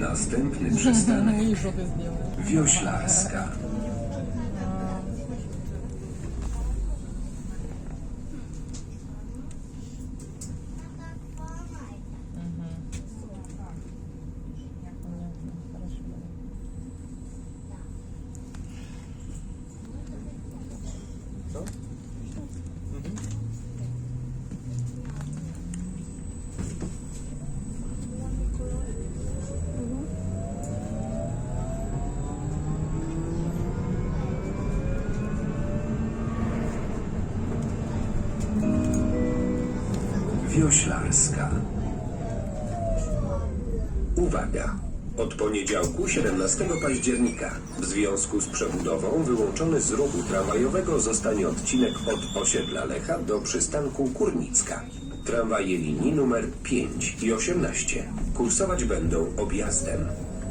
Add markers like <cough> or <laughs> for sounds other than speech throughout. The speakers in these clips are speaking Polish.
Następny przystanek. <laughs> I brzuchy Wioślarska. Uwaga! Od poniedziałku 17 października w związku z przebudową wyłączony z ruchu tramwajowego zostanie odcinek od osiedla Lecha do przystanku Kurnicka. Tramwaje linii numer 5 i 18 kursować będą objazdem.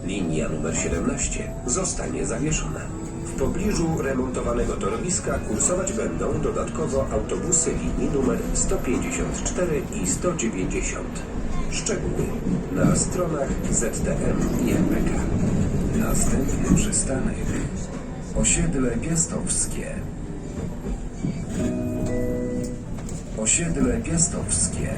Linia numer 17 zostanie zawieszona. Pobliżu remontowanego torowiska kursować będą dodatkowo autobusy linii numer 154 i 190. Szczegóły na stronach ZTM i MPK. Następny przystanek Osiedle Piastowskie. Osiedle Piastowskie.